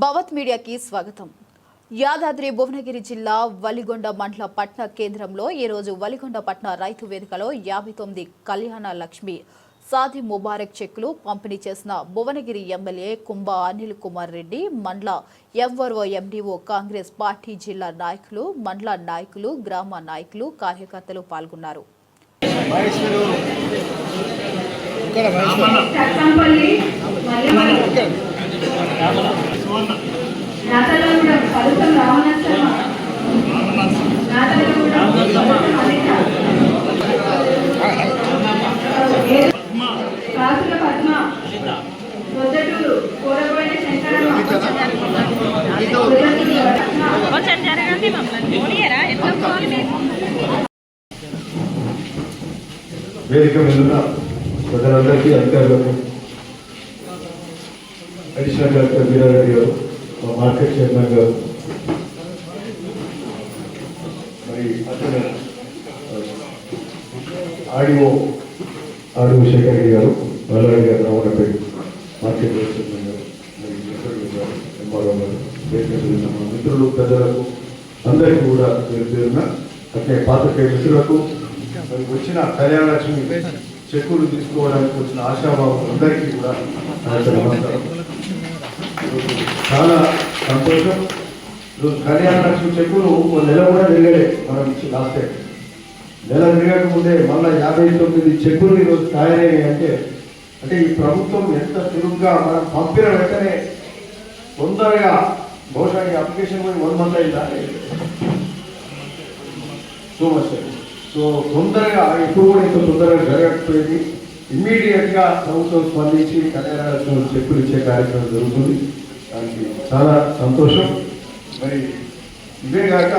భవత్ మీడియాకి స్వాగతం. యాదాద్రి భువనగిరి జిల్లా వలిగొండ మండల పట్న కేంద్రంలో ఈరోజు వలిగొండ పట్న రైతు వేదికలో యాభై తొమ్మిది కళ్యాణ లక్ష్మి సాది ముబారక్ చెక్కులు పంపిణీ చేసిన భువనగిరి ఎమ్మెల్యే కుంభ అనిల్ కుమార్ రెడ్డి మండల ఎంఆర్ఓ ఎండిఓ కాంగ్రెస్ పార్టీ జిల్లా నాయకులు మండల నాయకులు గ్రామ నాయకులు కార్యకర్తలు పాల్గొన్నారు. కొంచెం జరగండి మమ్మల్ని పోనీయరా ఎట్లా పోవాలి వేదిక మీద ప్రజలందరికీ అధికారులకు అడిషనల్ కలెక్టర్ వీరారెడ్డి గారు మా మార్కెట్ చైర్మన్ గారు. మరి అతను ఆడియో ఆడియో శేఖర్ రెడ్డి గారు మల్లారెడ్డి గారు రావడంపై మార్కెట్ చైర్మన్ గారు మరి ఎంఆర్ఓ గారు మా మిత్రులు ప్రజలకు అందరికీ కూడా పేరు పేరున అట్లే పాత్రికేయ మిత్రులకు మరి వచ్చిన కళ్యాణలక్ష్మి చెక్కులు తీసుకోవడానికి వచ్చిన ఆశాభావం అందరికీ కూడా నమస్కారం. చాలా సంతోషం. కళ్యాణ లక్ష్మి చెక్కులు ఒక నెల కూడా తిరగలే మనం ఇచ్చి లాస్ట్ నెల తిరగకముందే మళ్ళీ యాభై తొమ్మిది చెక్కులు ఈరోజు తయారయ్యాయి అంటే అంటే ఈ ప్రభుత్వం ఎంత చురుగ్గా మనం పంపిన వెంటనే తొందరగా బహుశా ఈ అప్లికేషన్ కూడా వన్ మంత్ అయిందా? సో మచ్ సో తొందరగా ఎప్పుడు కూడా ఇంత తొందరగా జరగకపోయింది. ఇమ్మీడియట్గా ప్రభుత్వం స్పందించి కళ్యాణ చెక్కులు ఇచ్చే కార్యక్రమం జరుగుతుంది. దానికి చాలా సంతోషం. మరి ఇవే కాక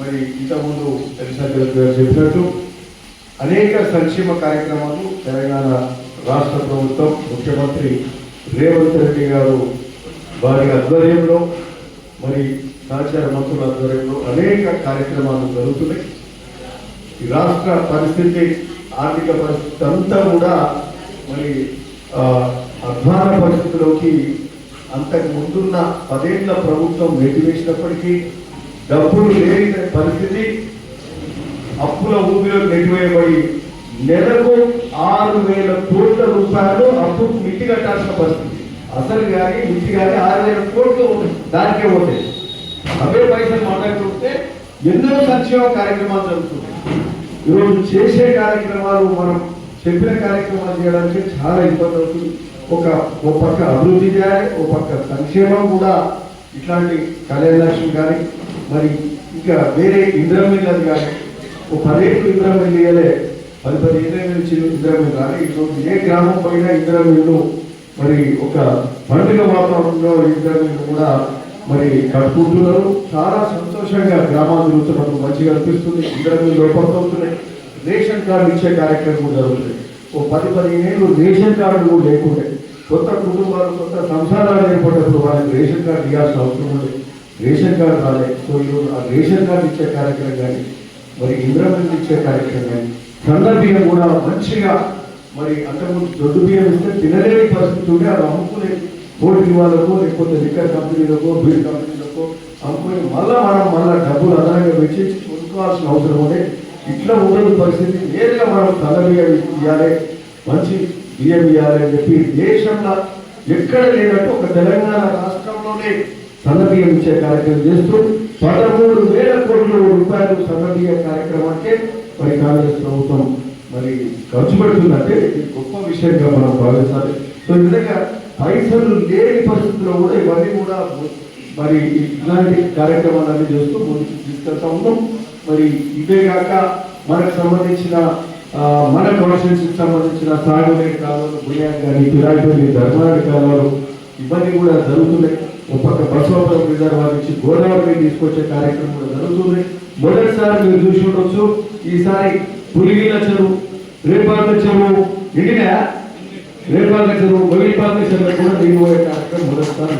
మరి ఇంతకుముందు తెలిసిన గారు చెప్పినట్టు అనేక సంక్షేమ కార్యక్రమాలు తెలంగాణ రాష్ట్ర ప్రభుత్వం ముఖ్యమంత్రి రేవంత్ రెడ్డి గారు వారి ఆధ్వర్యంలో మరి సహచార మంత్రుల ఆధ్వర్యంలో అనేక కార్యక్రమాలు జరుగుతున్నాయి. ఈ రాష్ట్ర పరిస్థితి ఆర్థిక పరిస్థితి అంతా కూడా మరి ఆ, అధ్వాన పరిస్థితిలోకి అంతకు ముందున్న పదేళ్ళ ప్రభుత్వం నెట్టివేసినప్పటికీ డబ్బులు లేని పరిస్థితి అప్పుల ఊపిలో నెట్టివేయబడి నెలకు ఆరు వేల కోట్ల రూపాయలు అప్పు మిట్టి కట్టాల్సిన పరిస్థితి. అసలు కానీ మిట్టి కానీ ఆరు వేల కోట్లు దానికే పోతాయి అవే పైసలు మాట్లాడుతుంటే ఎన్నో సంక్షేమ కార్యక్రమాలు జరుగుతున్నాయి. ఈరోజు చేసే కార్యక్రమాలు మనం చెప్పిన కార్యక్రమాలు చేయడానికి చాలా ఇబ్బంది అవుతుంది. ఒక ఒక పక్క అభివృద్ధి చేయాలి ఒక పక్క సంక్షేమం కూడా ఇట్లాంటి కళ్యాణ కానీ మరి ఇంకా వేరే ఇంద్రమిల్లది కానీ ఒక పదేళ్ళు ఇంద్రమిల్లు ఇయ్యలే పది పది ఏళ్ళ నుంచి ఇంద్రమిల్లు కానీ ఈరోజు ఏ గ్రామం పైన ఇంద్రమిల్లు మరి ఒక పండుగ వాతావరణంలో ఇంద్రమిల్లు కూడా మరి కట్టుకుంటున్నారు చాలా సంతోషంగా గ్రామాలు తిరుగుతున్నప్పుడు మంచిగా అనిపిస్తుంది. ఇంద్రమిల్లు లోపడుతున్నాయి రేషన్ కార్డు ఇచ్చే కార్యక్రమం జరుగుతుంది. ఓ పది పదిహేను రేషన్ కార్డు లేకుంటే లేకుండే. కొత్త కుటుంబాలు కొత్త సంసారాలు ఏర్పడినప్పుడు వాళ్ళకి రేషన్ కార్డు ఇవ్వాల్సిన అవసరం ఉంది. రేషన్ కార్డు రాలే. సో ఈరోజు ఆ రేషన్ కార్డు ఇచ్చే కార్యక్రమం కానీ మరి ఇంద్రమిల్లు ఇచ్చే కార్యక్రమం కానీ సన్న బియ్యం కూడా మంచిగా మరి అంతకుముందు దొడ్డు బియ్యం ఇస్తే తినలేని పరిస్థితి ఉంటే అది అమ్ముకునేది కోటి వాళ్ళకో లేకపోతే లిక్కర్ కంపెనీలకో బీర్ కంపెనీలకో అమ్ముకుని మళ్ళా మనం మళ్ళీ డబ్బులు అదనంగా పెట్టి కొనుక్కోవాల్సిన అవసరం ఉండే ఇట్లా ఉండదు పరిస్థితి. నేరుగా మనం తల బియ్యం ఇవ్వాలి మంచి బియ్యం ఇవ్వాలి అని చెప్పి దేశంలో ఎక్కడ లేనట్టు ఒక తెలంగాణ రాష్ట్రంలోనే సన్నబియ్యం ఇచ్చే కార్యక్రమం చేస్తూ పదమూడు వేల కోట్ల రూపాయలు సన్నబియ్య కార్యక్రమానికి మరి కాంగ్రెస్ ప్రభుత్వం మరి ఖర్చు పెడుతుందంటే గొప్ప విషయంగా మనం భావించాలి. సో ఈ విధంగా పైసలు లేని పరిస్థితుల్లో కూడా ఇవన్నీ కూడా మరి ఇలాంటి కార్యక్రమాలన్నీ చేస్తూ ముందుకు తీసుకెళ్తా ఉన్నాం. మరి ఇవే కాక మనకు సంబంధించిన మన కాన్స్టిట్యూన్సీకి సంబంధించిన సాగునీటి కాలువలు బునియాన్ కానీ పిరాయిపల్లి ధర్మాడి కాలువలు ఇవన్నీ కూడా జరుగుతున్నాయి. ఒక పక్క బసవపురం రిజర్వాయర్ నుంచి గోదావరి తీసుకొచ్చే కార్యక్రమం కూడా జరుగుతుంది. మొదటిసారి మీరు చూసి ఉండొచ్చు. ఈసారి పులిగిల చెరువు రేపాక చెరువు నిండినా రేపాక చెరువు మొగిలిపాక కూడా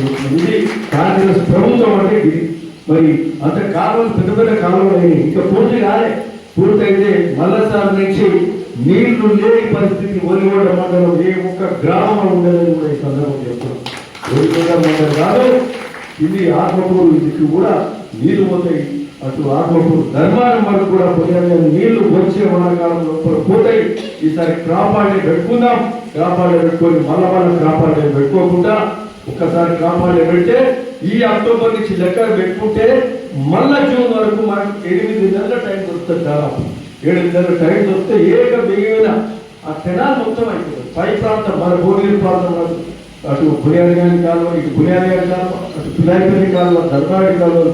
జరుగుతుంది. ఇది కాంగ్రెస్ ప్రభుత్వం అంటే ఇది. మరి అంత కాలం పెద్ద పెద్ద కాలంలో ఇంకా పూర్తి కాలే. పూర్తయితే మల్లసారి నుంచి నీళ్ళు లేని పరిస్థితి ఒలిగొండ మండలం ఏ ఒక్క గ్రామం ఉండదని కూడా ఈ సందర్భం చెప్తున్నాం. కోరికొండ మండలం కాదు ఇది ఆత్మకూరు ఇది కూడా నీళ్ళు పోతాయి. అటు ఆత్మకూరు ధర్మారం వరకు కూడా పోయాలి. నీళ్ళు వచ్చే వానకాలం లోపల పోతాయి. ఈసారి క్రాప్ పెట్టుకుందాం. క్రాప్ పెట్టుకొని మళ్ళా మళ్ళీ క్రాప్ హాలిడే పెట్టుకోకుండా ఒక్కసారి క్రాప్ పెడితే ఈ అక్టోబర్ నుంచి లెక్క పెట్టుకుంటే మళ్ళా జూన్ వరకు మనకు ఎనిమిది నెలల టైం దొరుకుతుంది దాదాపు. ఏడు నెలల టైం దొరికితే ఏక బిగిన ఆ కెనాల్ మొత్తం అయిపోతుంది. పై ప్రాంతం మన భువనగిరి ప్రాంతం కాదు. అటు పులియారి గారి కాలువ ఇటు పులియారి గారి కాలువ అటు పిలాయిపల్లి కాలువ ధర్మాడి కాలువ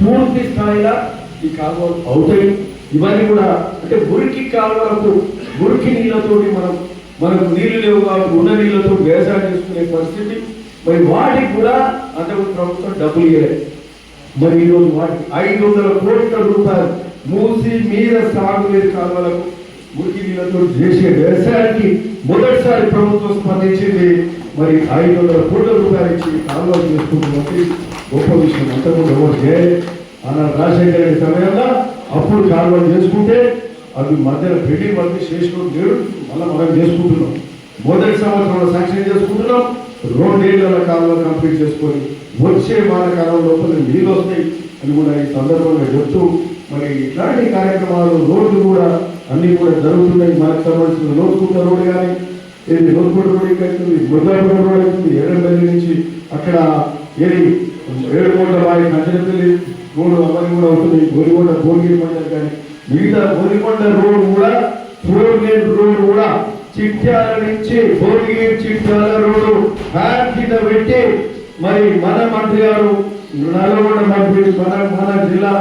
పూర్తి స్థాయిలో ఈ కాలువలు అవుతాయి. ఇవన్నీ కూడా అంటే మురికి కాలువలకు మురికి నీళ్ళతోటి మనం మనకు నీళ్ళు లేవు కాబట్టి ఉన్న నీళ్ళతో వ్యవసాయం చేసుకునే పరిస్థితి. మరి వాటికి కూడా అంతకు ప్రభుత్వం డబ్బులు ఇవ్వలేదు. మరి ఈరోజు వాటికి ఐదు వందల కోట్ల రూపాయలు మూసి మీద సాగునీరు కాలువలకు మురికి నీళ్ళతో చేసే వ్యవసాయానికి మొదటిసారి ప్రభుత్వం స్పందించింది. మరి ఐదు వందల కోట్ల రూపాయలు ఇచ్చి కాలువలు చేసుకుంటున్నది గొప్ప విషయం అంతకుముందు ఎవరు చేయాలి అన్న రాజశేఖర సమయంలో అప్పుడు కాలువలు చేసుకుంటే అవి మధ్యలో పెళ్ళి మధ్య చేసుకుని లేడు మళ్ళీ మనం చేసుకుంటున్నాం. మొదటి సంవత్సరంలో శాంక్షన్ చేసుకుంటున్నాం రెండేళ్ళ కాలంలో కంప్లీట్ చేసుకొని వచ్చే వానకాలం లోపల నీళ్ళు వస్తాయి అని కూడా ఈ సందర్భంగా చెప్తూ మరి ఇట్లాంటి కార్యక్రమాలు రోడ్లు కూడా అన్ని కూడా జరుగుతున్నాయి. మనకు సంబంధించిన లోతుకుంట రోడ్డు కానీ ఏది లోతుకుంట రోడ్డు అవుతుంది మృగాపురం రోడ్ అవుతుంది ఏడంపల్లి నుంచి అక్కడ ఏది? ఏడుకోట వారి కంచనపల్లి రోడ్డు అవన్నీ కూడా అవుతుంది. గోరిగోట భోగిరి మండలి కానీ మిగతా గోలికొండ రోడ్ కూడా ఫోర్ లేన్ రోడ్ కూడా చిట్యాల నుంచి భోగిరి చిట్యాల రోడ్డు హ్యాన్ కింద పెట్టి మరి మన మంత్రి గారు నల్గొండ మంత్రి మన మన జిల్లా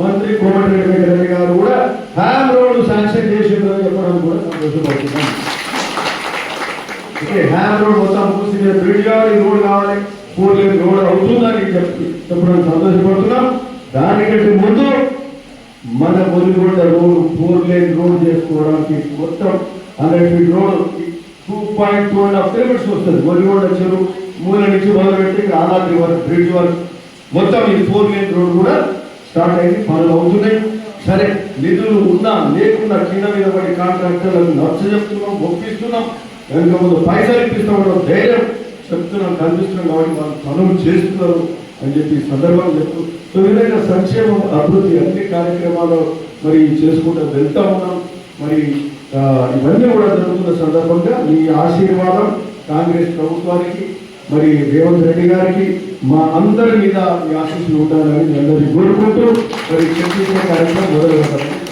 మంత్రి కోమటిరెడ్డి రెడ్డి గారు కూడా హ్యామ్ రోడ్ శాంక్షన్ చేసిందని చెప్పడం కూడా సంతోషపడుతున్నాం. ఓకే హ్యామ్ రోడ్ మొత్తం పూర్తి మీద బ్రిడ్జ్ కావాలి రోడ్ కావాలి ఫోర్ లేన్ రోడ్ అవుతుందని చెప్పి చెప్పడం సంతోషపడుతున్నాం. దానికంటే ముందు మన పొలిగొండ రోడ్ ఫోర్ లేన్ రోడ్ చేసుకోవడానికి మొత్తం hundred feet road two point two and half kilometres వస్తుంది. పొలిగొండ చెరువు మూల నుంచి మొదలుపెట్టి ఇక్కడ వరకు బ్రిడ్జ్ వరకు. మొత్తం ఈ ఫోర్ లేన్ రోడ్ కూడా స్టార్ట్ అయింది పనులు అవుతున్నాయి. సరే నిధులు ఉన్నా లేకున్నా కింద మీద పడి కాంట్రాక్టర్లకు నచ్చ చెప్తున్నాం ఒప్పిస్తున్నాం. వెనుక ముందు పైసలు ఇప్పిస్తాం ధైర్యం చెప్తున్నాం కనిపిస్తున్నాం కాబట్టి వాళ్ళు పనులు చేస్తున్నారు. అని చెప్పి ఈ సందర్భంగా చెప్తూ సో ఏదైనా విధంగా సంక్షేమం అభివృద్ధి అన్ని కార్యక్రమాలు మరి చేసుకుంటూ వెళ్తా ఉన్నాం. మరి ఇవన్నీ కూడా జరుగుతున్న సందర్భంగా మీ ఆశీర్వాదం కాంగ్రెస్ ప్రభుత్వానికి మరి రేవంత్ రెడ్డి గారికి మా అందరి మీద మీ ఆశీస్సులు ఉండాలని అందరినీ కోరుకుంటూ మరి చర్చించే కార్యక్రమం మొదలు పెడతాం